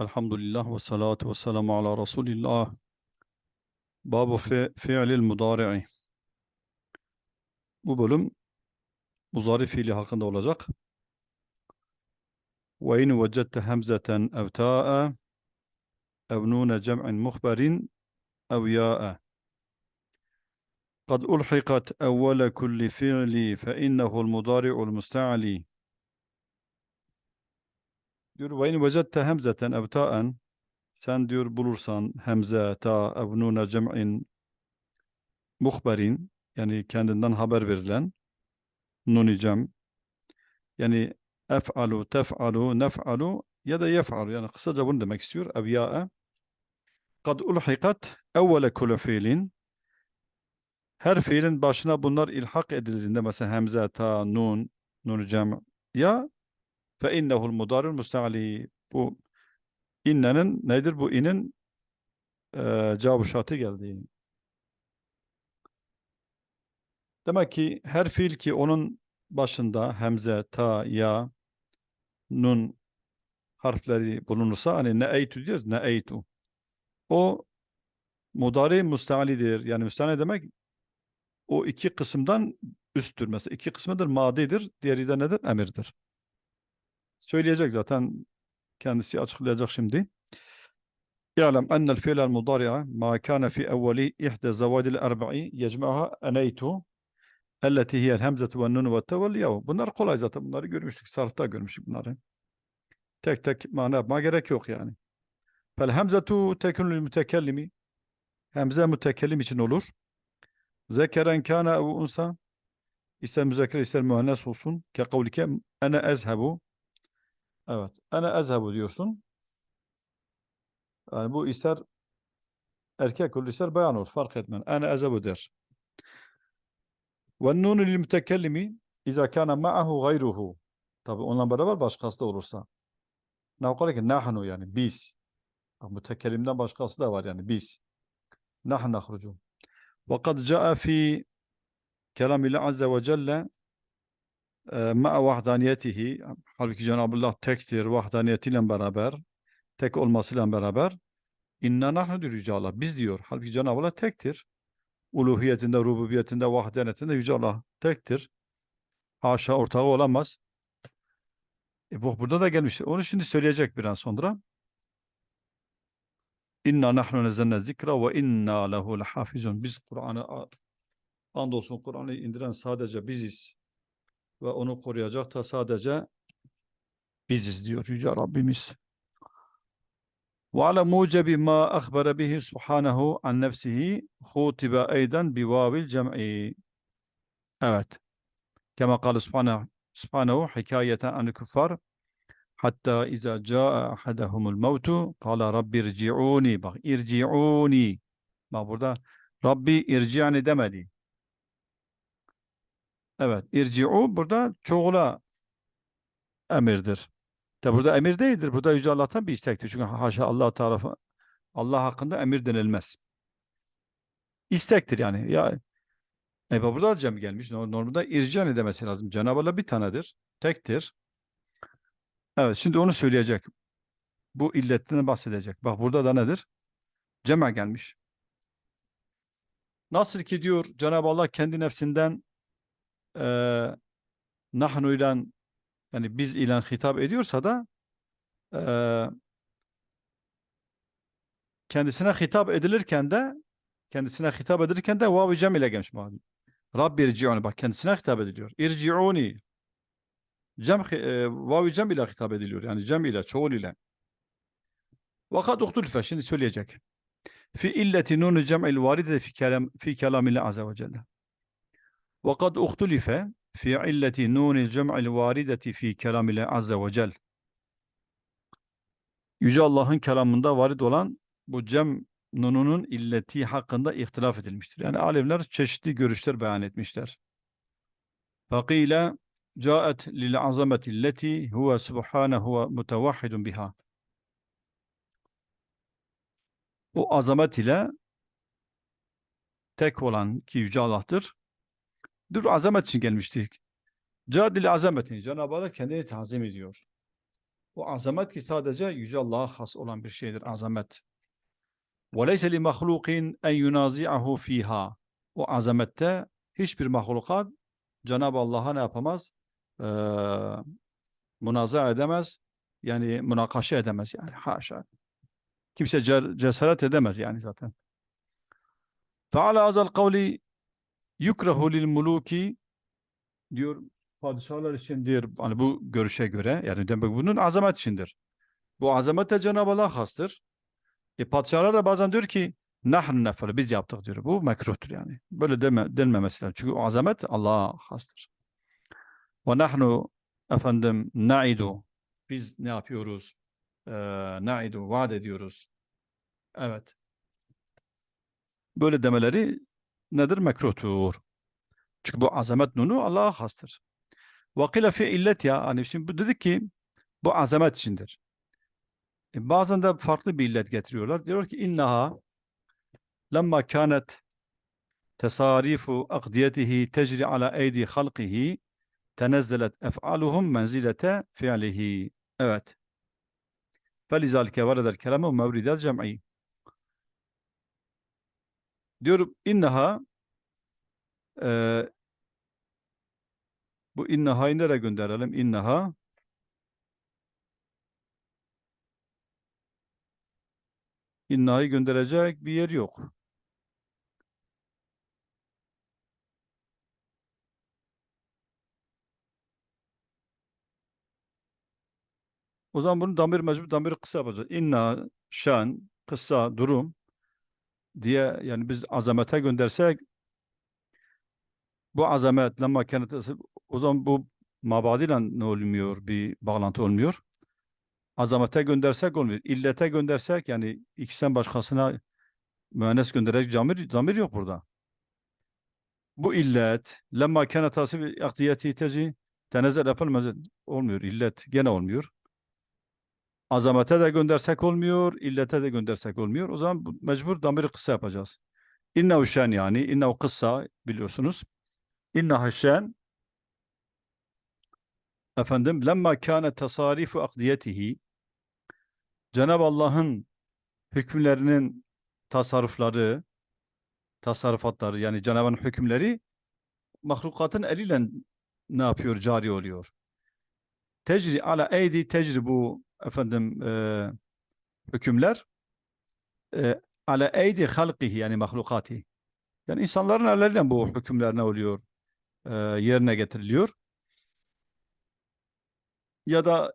Elhamdülillah ve salatu ve selamu ala Resulillah. Babu fi fi'lil mudari'i. Bu bölüm muzari fiili hakkında olacak. Ve in vecette hemzeten ev ta'a ev nune cem'in muhberin ev ya'a. قد ألحقت أول كل فعل فإنه المضارع المستعلي diyor ve in vecette hemzeten ev ta'en sen diyor bulursan hemze ta ev nune cem'in muhberin yani kendinden haber verilen nuni cem. Yani ef'alu tef'alu nef'alu ya da yef'alu. Yani kısaca bunu demek istiyor. Ev ya'a kad ulhikat evvele kulü fiilin. Her fiilin başına bunlar ilhak edildiğinde mesela hemze ta nun nun cem ya fe innehu'l mudarul musta'li bu innenin nedir bu inin e, cevabı şartı geldi. Demek ki her fiil ki onun başında hemze, ta, ya, nun harfleri bulunursa hani ne eytu diyoruz ne eytu. O mudari müstealidir. Yani müsteali demek o iki kısımdan üsttür. Mesela iki kısmıdır madidir. Diğeri de nedir? Emirdir. Söyleyecek zaten. Kendisi açıklayacak şimdi. İ'lem ennel fi'lel mudari'a ma kana fi evveli ihde zavadil erba'i yecma'ha eneytu elleti hiyel hemzetu ve nunu ve tevel. Bunlar kolay zaten. Bunları görmüştük. Sarfta görmüştük bunları. Tek tek mana yapmaya gerek yok yani. Fel hemzetu tekunül mütekellimi Hemze mütekellim için olur. Zekeren kana ev unsa ister müzekker ister mühennes olsun. Ke kavlike ene ezhebu Evet. Ene ezhebu diyorsun. Yani bu ister erkek olur ister bayan olur. Fark etmez. Ene ezhebu der. Ve nunu lil mütekellimi iza kana ma'ahu gayruhu. Tabi onunla beraber başkası da olursa. Ne kadar ki nahnu yani biz. Mütekellimden başkası da var yani biz. Nahnu nahrucu. Ve kad ca'a fi kelamillah azze ve celle ma'a vahdaniyetihi halbuki Cenab-ı Allah tektir vahdaniyetiyle beraber tek olmasıyla beraber inna nahnu Allah. Biz diyor halbuki Cenab-ı Allah tektir. Uluhiyetinde rububiyetinde vahdaniyetinde Yüce Allah tektir. Haşa ortağı olamaz. E bu burada da gelmiş. Onu şimdi söyleyecek biraz sonra. İnna nahnu nezzelne zikra ve inna lehu lehafizun. Biz Kur'an'ı andolsun Kur'an'ı indiren sadece biziz ve onu koruyacak da sadece biziz diyor Yüce Rabbimiz. وعلى موجب ما أخبر به سبحانه عن نفسه خوتب أيضا بواو الجمع Evet. كما قال سبحانه سبحانه حكاية عن الكفار حتى إذا جاء أحدهم الموت قال رب ارجعوني bak irciuni bak burada Rabbi irci'ni demedi. Evet, irci'u burada çoğula emirdir. Tabi burada emir değildir. Burada Yüce Allah'tan bir istektir. Çünkü haşa Allah tarafı Allah hakkında emir denilmez. İstektir yani. Ya e burada da cem gelmiş. Nor- Normalde irci'ni demesi lazım. Cenab-ı Allah bir tanedir. Tektir. Evet, şimdi onu söyleyecek. Bu illetinden bahsedecek. Bak burada da nedir? Cema gelmiş. Nasıl ki diyor Cenab-ı Allah kendi nefsinden eee nahnu ile yani biz ile hitap ediyorsa da eee, kendisine hitap edilirken de kendisine hitap edilirken de vav-i cem ile gelmiş. Bak, Rabbi irci'uni bak kendisine hitap ediliyor. İrci'uni cem e, vav-i cem ile hitap ediliyor. Yani cem ile çoğul ile. Vakat uhtulife şimdi söyleyecek. Fi illeti nunu cem'il varide fi kelam fi kelamillah azze ve celle. وقد اختلف في علة نون الجمع الواردة في كلام الله عز وجل. Yüce Allah'ın kelamında varid olan bu cem nununun illeti hakkında ihtilaf edilmiştir. Yani alimler çeşitli görüşler beyan etmişler. فَقِيلَ جاءت للعظمة التي هو سبحانه متوحد بها. Bu azamet ile tek olan ki Yüce Allah'tır. Dur azamet için gelmiştik. Cadil azametin. Cenab-ı Allah kendini tazim ediyor. O azamet ki sadece Yüce Allah'a has olan bir şeydir azamet. وَلَيْسَ لِمَخْلُوقٍ اَنْ يُنَازِعَهُ ف۪يهَا O azamette hiçbir mahlukat Cenab-ı Allah'a ne yapamaz? Ee, münaza edemez. Yani münakaşa edemez yani. Haşa. Kimse cer- cesaret edemez yani zaten. فَعَلَى هَذَا yukrahu lil muluki diyor padişahlar için diyor hani bu görüşe göre yani demek bunun azamet içindir. Bu azamet de Cenab-ı Allah hastır. E padişahlar da bazen diyor ki nahnu nefel biz yaptık diyor. Bu mekruhtur yani. Böyle deme, denmemesi lazım. Çünkü azamet Allah'a hastır. Ve nahnu efendim naidu biz ne yapıyoruz? Ee, naidu vaat ediyoruz. Evet. Böyle demeleri nedir? Mekruhtur. Çünkü bu azamet nunu Allah'a hastır. Vakile fi illet ya hani şimdi bu dedik ki bu azamet içindir. E, bazen de farklı bir illet getiriyorlar. Diyorlar ki innaha lemma kanet tesarifu akdiyetihi tecri ala eydi halqihi tenezzelet ef'aluhum menzilete fi'lihi. Evet. Felizalike veredel kelame mevridel cem'i. Diyor innaha e, bu innahayı nereye gönderelim? İnnaha innahayı gönderecek bir yer yok. O zaman bunu damir mecbur damir kısa yapacağız. İnna, şan, kısa, durum diye yani biz azamete göndersek bu azamet lemma kenet o zaman bu mabadiyle ne olmuyor? Bir bağlantı olmuyor. Azamete göndersek olmuyor. İllete göndersek yani ikisinden başkasına müennes göndererek zamir, zamir yok burada. Bu illet lemma kenet tasvir akdiyeti tezi tenezzel yapılmaz olmuyor. İllet gene olmuyor. Azamete de göndersek olmuyor, illete de göndersek olmuyor. O zaman bu- mecbur damiri kısa yapacağız. İnnehu şen yani, innehu kısa biliyorsunuz. İnnehu şen efendim lemma kâne tasarifu akdiyetihi Cenab-ı Allah'ın hükümlerinin tasarrufları, tasarrufatları yani Cenab-ı Allah'ın hükümleri mahlukatın eliyle ne yapıyor? Cari oluyor. Tecri ala eydi tecri bu efendim e, hükümler e, ala eydi halkihi yani mahlukati. Yani insanların elleriyle bu hükümler ne oluyor? E, yerine getiriliyor. Ya da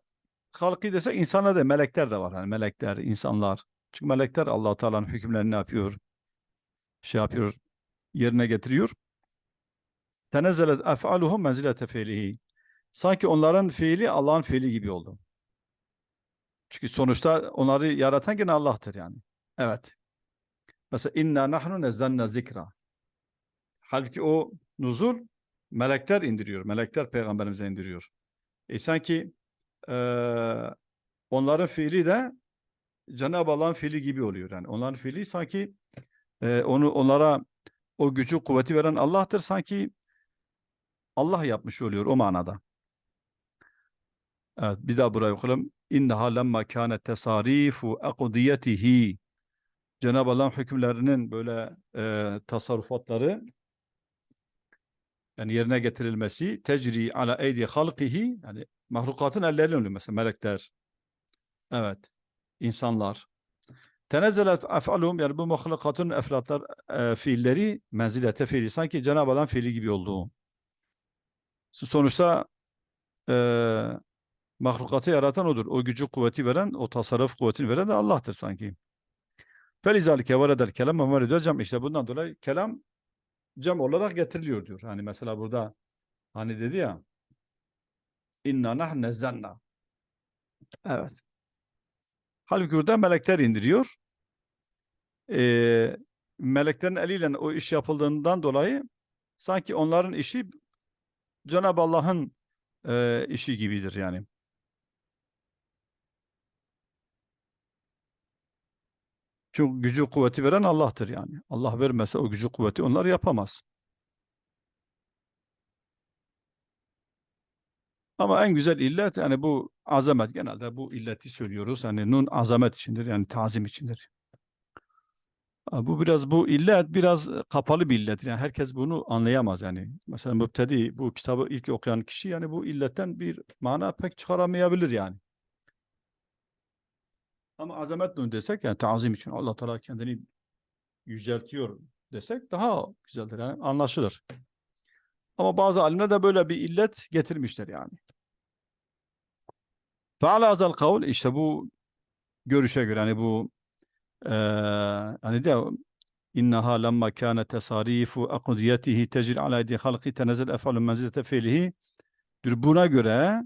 halkı desek insanlar da melekler de var. Yani melekler, insanlar. Çünkü melekler allah Teala'nın hükümlerini ne yapıyor? Şey yapıyor, yerine getiriyor. Tenezzelet ef'aluhum menzilete fiilihi. Sanki onların fiili Allah'ın fiili gibi oldu. Çünkü sonuçta onları yaratan gene Allah'tır yani. Evet. Mesela inna nahnu nezzalna zikra. Halbuki o nuzul melekler indiriyor. Melekler peygamberimize indiriyor. E sanki eee, onların fiili de Cenab-ı Allah'ın fiili gibi oluyor. Yani onların fiili sanki eee, onu onlara o gücü kuvveti veren Allah'tır. Sanki Allah yapmış oluyor o manada. Evet, bir daha buraya okuyalım. İnneha lemma kânet tesarifu akdiyetihi. Cenab-ı Allah'ın hükümlerinin böyle e, tasarrufatları yani yerine getirilmesi tecri ala eydi halkihi yani mahlukatın elleriyle oluyor mesela melekler. Evet. insanlar. Tenezzelet ef'alum yani bu mahlukatın eflatlar e, fiilleri menzilete fiili sanki Cenab-ı Allah'ın fiili gibi olduğu. Sonuçta e, mahlukatı yaratan odur. O gücü kuvveti veren, o tasarruf kuvvetini veren de Allah'tır sanki. Felizalike veredel kelam ve veredel cem. İşte bundan dolayı kelam cem olarak getiriliyor diyor. Hani mesela burada hani dedi ya inna nah nezzalna. Evet. Halbuki burada melekler indiriyor. Ee, meleklerin eliyle o iş yapıldığından dolayı sanki onların işi Cenab-ı Allah'ın e, işi gibidir yani. Çünkü gücü kuvveti veren Allah'tır yani. Allah vermese o gücü kuvveti onlar yapamaz. Ama en güzel illet yani bu azamet. Genelde bu illeti söylüyoruz. Hani nun azamet içindir yani tazim içindir. Bu biraz bu illet biraz e, kapalı bir illet. Yani herkes bunu anlayamaz yani. Mesela müptedi bu kitabı ilk okuyan kişi yani bu illetten bir mana pek çıkaramayabilir yani. Ama azamet nun desek yani tazim için Allah Teala kendini yüceltiyor desek daha güzeldir yani anlaşılır. Ama bazı alimler de böyle bir illet getirmişler yani. Feala azal kavl işte bu görüşe göre yani bu eee hani de innaha lamma kana tasarifu aqdiyatihi tecri ala yedi halqi tenezzel ef'alu menzilete fiilihi diyor buna göre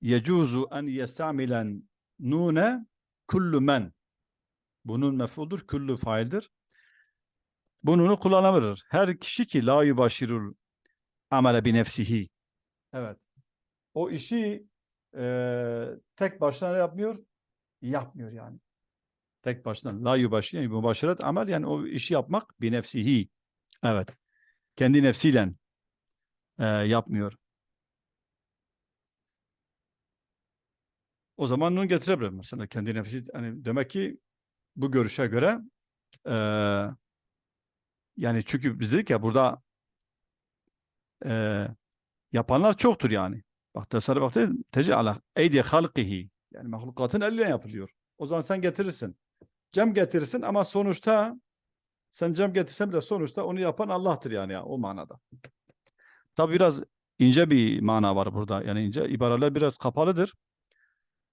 yecuzu en yestamilen nune kullu men. Bunun mef'uldur kullu faildir. Bununu kullanabilir. Her kişi ki la yubaşirul amele bi nefsihi. Evet. O işi eee, tek başına yapmıyor? Yapmıyor yani. Tek başına. La yubaşir yani mübaşiret amel yani o işi yapmak bi nefsihi. Evet. Kendi nefsiyle eee, yapmıyor o zaman nun getirebilir mesela kendi nefsi hani demek ki bu görüşe göre eee, yani çünkü biz dedik ya burada eee, yapanlar çoktur yani. Bak tasarruf baktı teci ala eydi halkihi yani mahlukatın elle yapılıyor. O zaman sen getirirsin. Cem getirirsin ama sonuçta sen cem getirsen bile sonuçta onu yapan Allah'tır yani ya, o manada. Tabi biraz ince bir mana var burada. Yani ince ibareler biraz kapalıdır.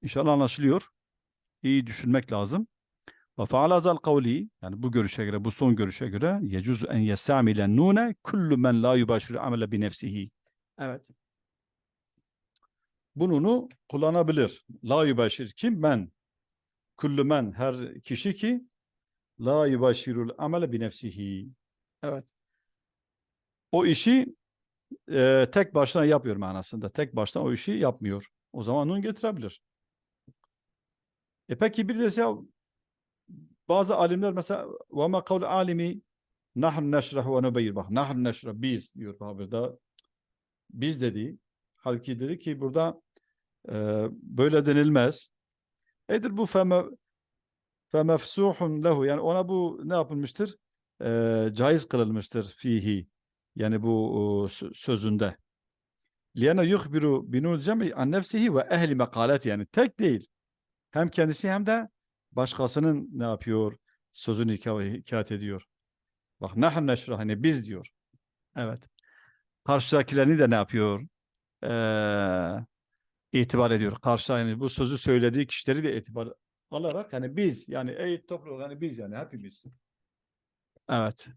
İnşallah anlaşılıyor. İyi düşünmek lazım. Ve faala zal kavli yani bu görüşe göre bu son görüşe göre yecuzu en yestamilen nune kullu men la yubaşiru amele bi nefsihi. Evet. Bununu kullanabilir. La yubaşir kim? Men. Kullu men her kişi ki la yubaşirul amele bi nefsihi. Evet. O işi e, tek başına yapıyor manasında. Tek başına o işi yapmıyor. O zaman nun getirebilir. E peki bir de ya bazı alimler mesela ve ma kavlu alimi nahnu neşrahu ve nubeyir. Bak nahnu neşrah biz diyor burada biz dedi. Halbuki dedi ki burada e, böyle denilmez. Edir bu feme femefsuhun lehu? Yani ona bu ne yapılmıştır? E, caiz kılınmıştır fihi. Yani bu sö- sözünde. Liyana yuhbiru binul cem'i an nefsihi ve ehli makalet yani tek değil hem kendisi hem de başkasının ne yapıyor? Sözünü hikaye- hikayet ediyor. Bak nahn neşrah hani biz diyor. Evet. Karşıdakilerini de ne yapıyor? Ee, itibar ediyor. Karşı yani bu sözü söylediği kişileri de itibar alarak hani biz yani ey topluluk hani biz yani hepimiz. Evet.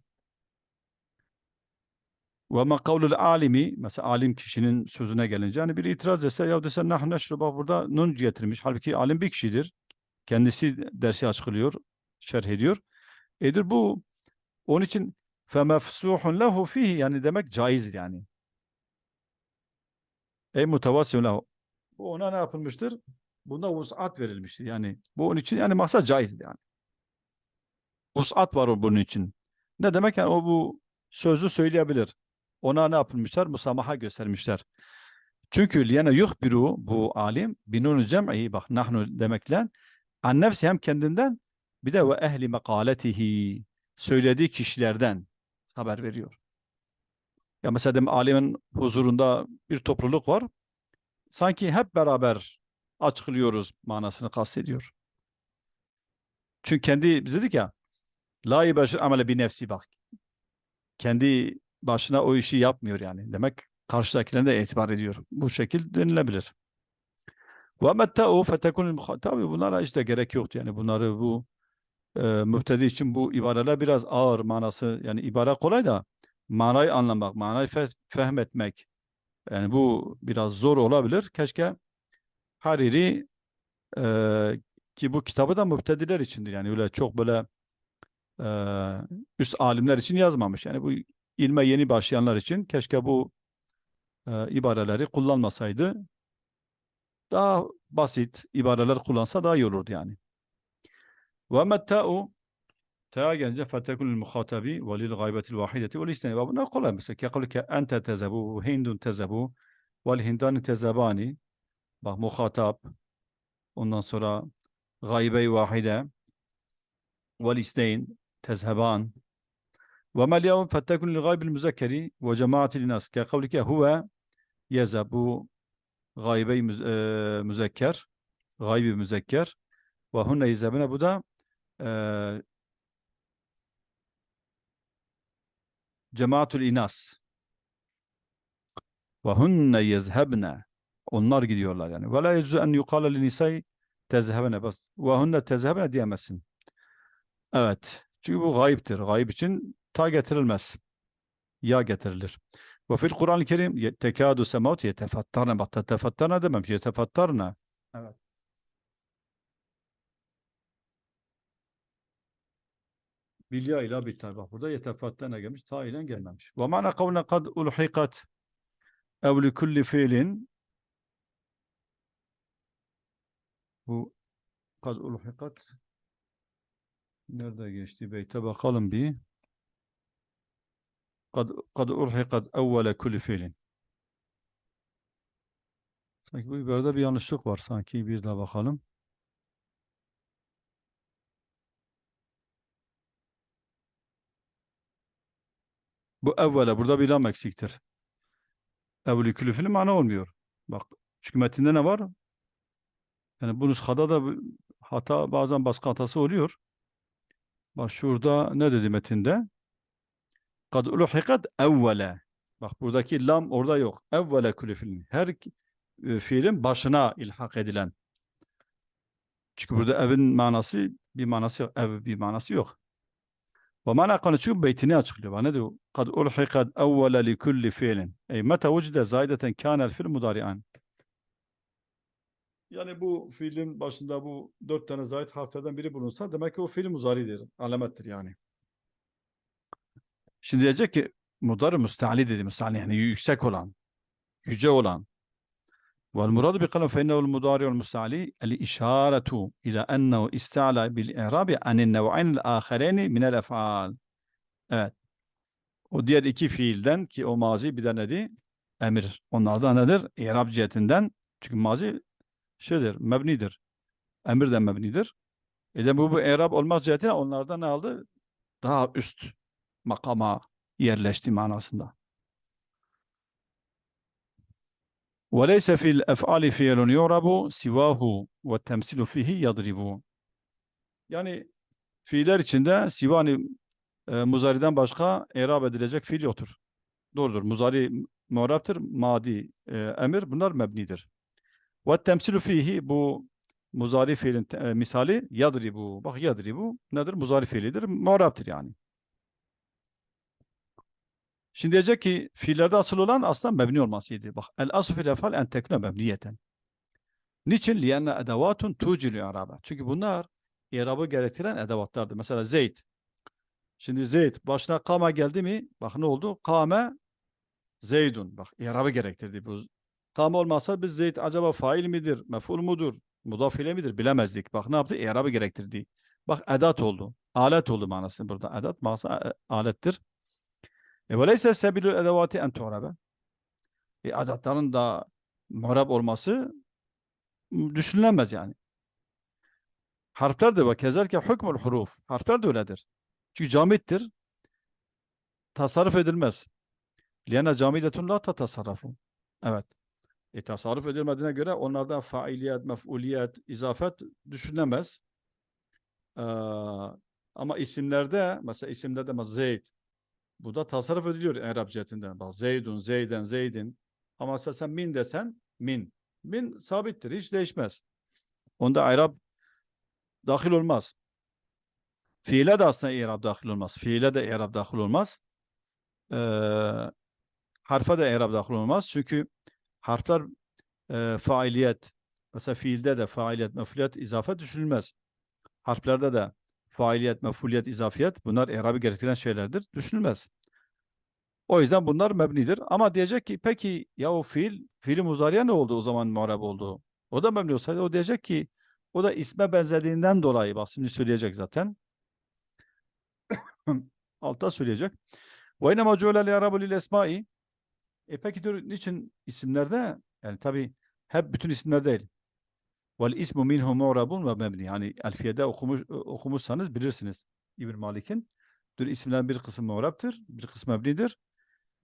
Ve ma alimi mesela alim kişinin sözüne gelince hani bir itiraz etse ya dese nahn neşrah bak burada nun getirmiş. Halbuki alim bir kişidir. Kendisi dersi açıklıyor, şerh ediyor. Edir bu onun için femefsuhun lehu fihi yani demek caizdir yani. Ey mutavassim lehu. Bu ona ne yapılmıştır? Bunda vus'at verilmiştir. Yani bu onun için yani maksat caizdir yani. Vus'at var o bunun için. Ne demek yani o bu sözü söyleyebilir. Ona ne yapılmışlar? Musamaha göstermişler. Çünkü liyene yuhbiru bu alim binunu cem'i bak nahnu demekle an nefsi hem kendinden bir de ve ehli mekaletihi söylediği kişilerden haber veriyor. Ya mesela dedim alimin huzurunda bir topluluk var. Sanki hep beraber açıklıyoruz manasını kastediyor. Çünkü kendi biz dedik ya la yubaşir amele bi nefsi bak. Kendi başına o işi yapmıyor yani. Demek karşıdakilerine de itibar ediyor. Bu şekil denilebilir. Ve metta'u fetekun Tabi bunlara işte gerek yoktu yani bunları bu e, müftedi için bu ibareler biraz ağır manası yani ibare kolay da manayı anlamak, manayı fe- fehmetmek yani bu biraz zor olabilir. Keşke Hariri e, ki bu kitabı da müftediler içindir yani öyle çok böyle e, üst alimler için yazmamış. Yani bu ilme yeni başlayanlar için keşke bu e, ibareleri kullanmasaydı daha basit ibareler kullansa daha iyi olurdu yani. Ve metta'u ta gelince fetekunul muhatabi ve lil gaybetil vahideti ve lisneni. Bunlar kolay mesela. Yakulu ki ente tezebu, hindun tezebu Vel hindani tezebani. Bak muhatap. Ondan sonra gaybe vahide. Vel isteyn tezheban. وما اليوم فتكن للغائب المذكر وجماعة الناس كقولك هو يذهب غائبي müz- eee, müzekker gaybi müzekker ve hunne yezebine bu da eee cemaatül inas ve hunne yezhebne onlar gidiyorlar yani ve la yecuzu en yukale li nisai tezhebne bas ve hunne tezhebne diyemezsin evet çünkü bu gayiptir gayb için ta getirilmez. Ya getirilir. Ve fil Kur'an-ı Kerim tekadu semavut yetefettarne bak tetefettarne dememiş? Yetefettarne evet. Bilya ile biter. Bak burada yetefettene gelmiş. Ta ile gelmemiş. Ve mana kavne kad ulhikat ev li kulli fiilin. Bu kad ulhikat nerede geçti? Beyte bakalım bir kad, kad ulhikat evvele kulli fiilin sanki bu ibarede bir yanlışlık var. Sanki bir daha bakalım. Bu evvele burada bir lam eksiktir. Evveli kulli fiilin mana olmuyor. Bak çünkü metinde ne var? Yani bu nuskada da hata bazen baskı hatası oluyor. Bak şurada ne dedi metinde? Kad uluhikat evvele. Bak buradaki lam orada yok. Evvele kulü fiilin. Her e, fiilin başına ilhak edilen. Çünkü burada evin manası bir manası yok. Ev bir manası yok. Ve mana konu çünkü beytini açıklıyor. Bak Ne diyor? Kad ulhikat evvele li kulli fiilin. Ey meta vucide zaydeten kânel fiil mudari'an. Yani bu fiilin başında bu dört tane zayit harflerden biri bulunsa demek ki o fiil muzaridir. Alamettir yani. Şimdi diyecek ki mudar müstahli dedi. Müstahli yani yüksek olan, yüce olan. Vel muradu bi kalam fe innehu'l mudari'u'l müstahli el işaretu ila ennehu ista'la bil i'rabi anin nev'aynil âkhareyni minel ef'al. Evet. O diğer iki fiilden ki o mazi bir de nedir? Emir. Onlardan nedir? İ'rab cihetinden. Çünkü mazi şeydir, mebnidir. Emir de mebnidir. E de bu, bu i'rab olmak cihetine onlardan ne aldı? Daha üst makama yerleşti manasında. وَلَيْسَ فِي الْاَفْعَالِ فِيَلٌ يُعْرَبُ سِوَاهُ وَالتَّمْسِلُ فِيهِ يَضْرِبُ Yani fiiller içinde sivani e, muzariden başka erab edilecek fiil yoktur. Doğrudur. Muzari muaraptır. Madi e, emir bunlar mebnidir. وَالتَّمْسِلُ fihi bu muzari fiilin te- e, misali yadribu. Bak yadribu nedir? Muzari fiilidir. Muaraptır yani. Şimdi diyecek ki fiillerde asıl olan aslında mebni olmasıydı. Bak el aslu fil efal en tekne mebniyeten. Niçin? Liyenne edevatun tucilu i'raba. Çünkü bunlar i'rabı gerektiren edevatlardır. Mesela Zeyd. Şimdi Zeyd başına kama geldi mi? Bak ne oldu? Kame Zeydun. Bak i'rabı gerektirdi bu. Kame olmazsa biz Zeyd acaba fail midir? Mef'ul mudur? Mudaf ile midir? Bilemezdik. Bak ne yaptı? İ'rabı gerektirdi. Bak edat oldu. Alet oldu manası burada. Edat manası e, alettir. E ve leyse sebilül edevati en tu'rabe. E adatların da muhrab olması düşünülemez yani. Harfler de ve kezerke hükmül huruf. Harfler de öyledir. Çünkü camittir. Tasarruf edilmez. Liyene camidetun la tatasarrafu. Evet. E tasarruf edilmediğine göre onlarda failiyet, mef'uliyet, izafet düşünülemez. Ee, ama isimlerde mesela isimlerde mesela Zeyd bu da tasarruf ediliyor Arap cihetinden. Bak Zeydun, Zeyden, Zeydin. Ama sen min desen min. Min sabittir. Hiç değişmez. Onda Arap dahil olmaz. Fiile de aslında İrab dahil olmaz. Fiile de İrab dahil olmaz. Ee, harfe de İrab dahil olmaz. Çünkü harfler e, failiyet mesela fiilde de failiyet, mefuliyet, izafet düşünülmez. Harflerde de failiyet, mefuliyet, izafiyet bunlar İrab'ı gerektiren şeylerdir. Düşünülmez. O yüzden bunlar mebnidir. Ama diyecek ki peki ya o fiil, fiili muzariye ne oldu o zaman muhareb oldu? O da mebni olsaydı o diyecek ki o da isme benzediğinden dolayı bak şimdi söyleyecek zaten. Altta söyleyecek. Ve inema cu'le li arabu lil esma'i E peki dur niçin isimlerde yani tabi hep bütün isimler değil. Vel ismu minhu mu'rabun ve mebni. Yani Elfiye'de okumuş, okumuşsanız bilirsiniz İbn Malik'in. Dur isimlerin bir kısmı mu'rabtır, bir kısmı mebnidir.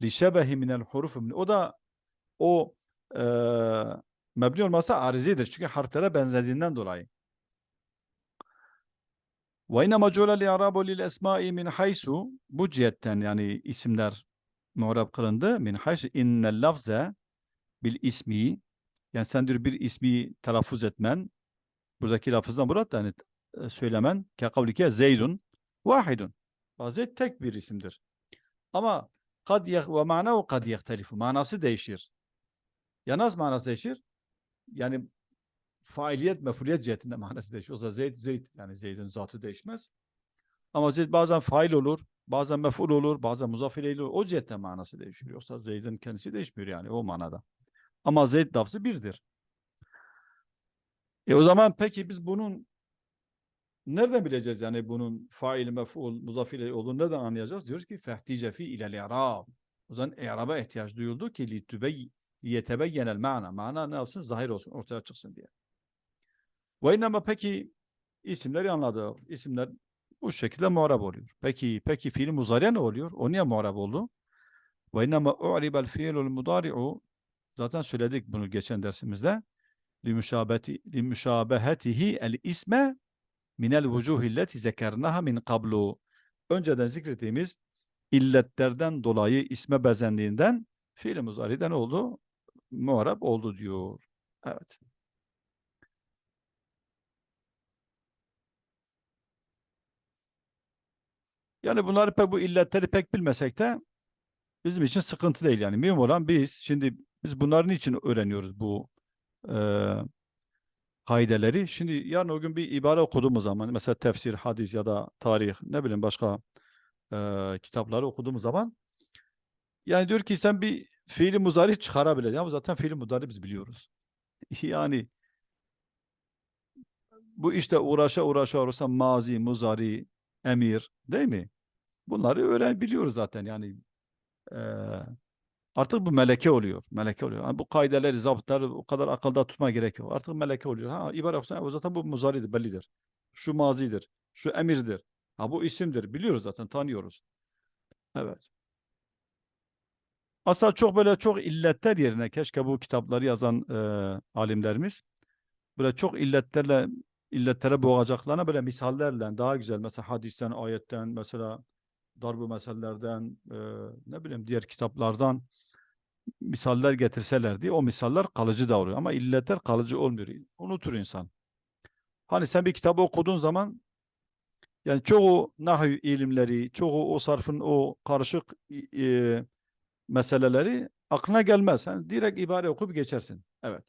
Li şebehi minel huruf. O da o e, mebni olmasa arizidir. Çünkü harflere benzediğinden dolayı. Ve inne macule li arabu lil esma'i min haysu bu cihetten yani isimler mu'rab kılındı. Min haysu innel lafze bil ismi yani sen diyor bir ismi telaffuz etmen buradaki lafızdan murat da hani e, söylemen ke kavlike zeydun vahidun. Zeyd tek bir isimdir. Ama kad ve manahu kad yehtelifu. Manası değişir. Ya nasıl manası değişir? Yani failiyet, mefuliyet cihetinde manası değişir. O zaman Zeyd, Zeyd yani Zeyd'in zatı değişmez. Ama Zeyd bazen fail olur, bazen mef'ul olur, bazen muzaf ile olur. O cihetten manası değişiyor. Yoksa Zeyd'in kendisi değişmiyor yani o manada. Ama Zeyd lafzı birdir. E o zaman peki biz bunun nereden bileceğiz yani bunun fail, mef'ul, muzaf olduğunu nereden anlayacağız? Diyoruz ki fehtice fi ilel i'rab. O zaman i'raba ihtiyaç duyuldu ki li tübey yetebeyenel mana. Mana ne yapsın? Zahir olsun, ortaya çıksın diye. Ve inama peki isimleri anladık. İsimler bu şekilde muharab oluyor. Peki peki fiil muzariye ne oluyor? O niye muharab oldu? Ve inama u'ribel fiilul mudari'u zaten söyledik bunu geçen dersimizde. Limüşabehetihi el isme minel vucuhilleti zekernaha min kablu. Önceden zikrettiğimiz illetlerden dolayı isme bezendiğinden fiil muzari'den oldu? Muharab oldu diyor. Evet. Yani bunları pek bu illetleri pek bilmesek de bizim için sıkıntı değil yani. Mühim olan biz şimdi biz bunların için öğreniyoruz bu e, kaideleri. Şimdi yarın o gün bir ibare okuduğumuz zaman mesela tefsir, hadis ya da tarih ne bileyim başka e, kitapları okuduğumuz zaman yani diyor ki sen bir fiili muzari çıkarabilirsin ama zaten fiili muzari biz biliyoruz. yani bu işte uğraşa uğraşa olursa mazi, muzari, emir değil mi? Bunları öğren biliyoruz zaten yani. Ee, artık bu meleke oluyor. Meleke oluyor. Yani bu kaideleri, zaptları o kadar akılda tutma gerek yok. Artık meleke oluyor. Ha ibare okusan zaten bu muzaridir, bellidir. Şu mazidir, şu emirdir. Ha bu isimdir. Biliyoruz zaten, tanıyoruz. Evet. Aslında çok böyle çok illetler yerine keşke bu kitapları yazan e, alimlerimiz böyle çok illetlerle illetlere boğacaklarına böyle misallerle daha güzel mesela hadisten, ayetten mesela darbu meselelerden e, ne bileyim diğer kitaplardan misaller getirselerdi o misaller kalıcı da oluyor ama illetler kalıcı olmuyor. Unutur insan. Hani sen bir kitabı okuduğun zaman yani çoğu nahiy ilimleri, çoğu o sarfın o karışık e, meseleleri aklına gelmez. Sen direkt ibare okuyup geçersin. Evet.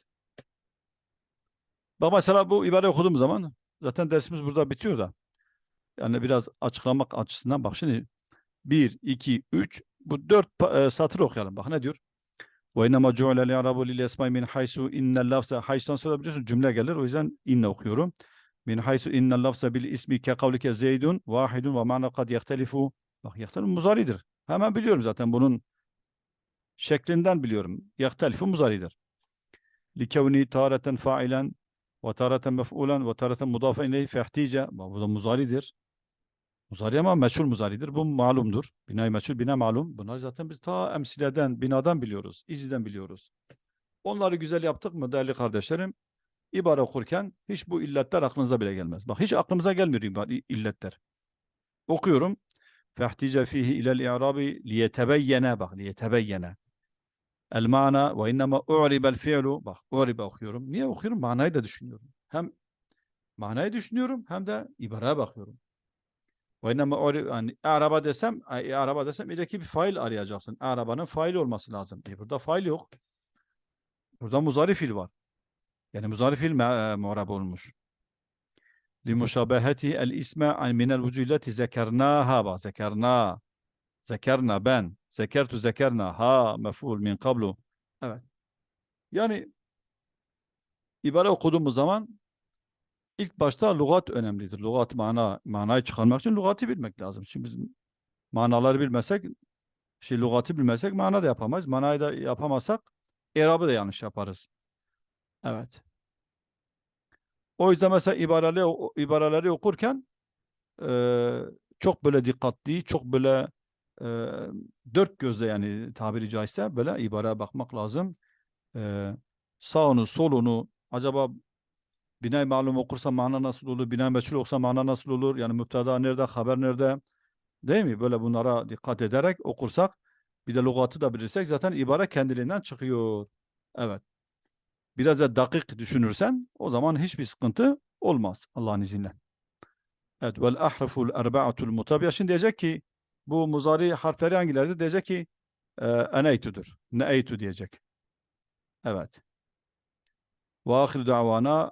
Bak mesela bu ibare okuduğum zaman zaten dersimiz burada bitiyor da. Yani biraz açıklamak açısından bak şimdi 1, 2, 3 bu 4 e, satır okuyalım. Bak ne diyor? Ve inema cu'le li'arabu lil esmai min haysu innel lafza haysu'dan sonra biliyorsun cümle gelir. O yüzden inne okuyorum. Min haysu innel lafza bil ismi ke kavlike zeydun vahidun ve ma'na kad yehtelifu. Bak yehtelifu muzaridir. Hemen biliyorum zaten bunun şeklinden biliyorum. Yehtelifu muzaridir. Likevni tareten fa'ilen ve tareten mef'ulen ve tareten mudafen ileyhi fehtice. Bu da muzaridir. Muzari ama meçhul muzaridir. Bu malumdur. Binayı meçhul, bina malum. Bunlar zaten biz ta emsileden, binadan biliyoruz. İziden biliyoruz. Onları güzel yaptık mı değerli kardeşlerim? İbare okurken hiç bu illetler aklınıza bile gelmez. Bak hiç aklımıza gelmiyor illetler. Okuyorum. Fehtice fihi ilel i'rabi liyetebeyyene bak liyetebeyyene. El mana ve innema u'ribel fi'lu bak u'ribe okuyorum. Niye okuyorum? Manayı da düşünüyorum. Hem manayı düşünüyorum hem de ibareye bakıyorum. İnnema yani araba desem araba desem ileriki bir fail arayacaksın. Arabanın fail olması lazım. E burada fail yok. Burada muzari fil var. Yani muzari fil muarab olmuş. Limuşabeheti el isme minel vuculleti zekernaha bak zekerna. Zekerna ben. Zekertu zekerna. Ha mef'ul min kablu. Evet. Yani ibare okuduğumuz zaman ilk başta lügat önemlidir. Lügat mana manayı çıkarmak için lügatı bilmek lazım. Şimdi biz manaları bilmesek Şey lügatı bilmezsek mana da yapamayız. Manayı da yapamazsak irabı da yanlış yaparız. Evet. O yüzden mesela ibareleri, ibareleri okurken eee, çok böyle dikkatli, çok böyle eee, dört gözle yani tabiri caizse böyle ibareye bakmak lazım. Eee sağını, solunu, acaba binay malum okursa mana nasıl olur, binay meçhul okursa mana nasıl olur, yani müpteda nerede, haber nerede, değil mi? Böyle bunlara dikkat ederek okursak, bir de lügatı da bilirsek zaten ibare kendiliğinden çıkıyor. Evet. Biraz da dakik düşünürsen o zaman hiçbir sıkıntı olmaz Allah'ın izniyle. Evet. Vel ahraful erba'atul mutabiye. Şimdi diyecek ki bu muzari harfleri hangileridir? Diyecek ki e, eneytudur. Neeytu diyecek. Evet. Ve ahiru da'vana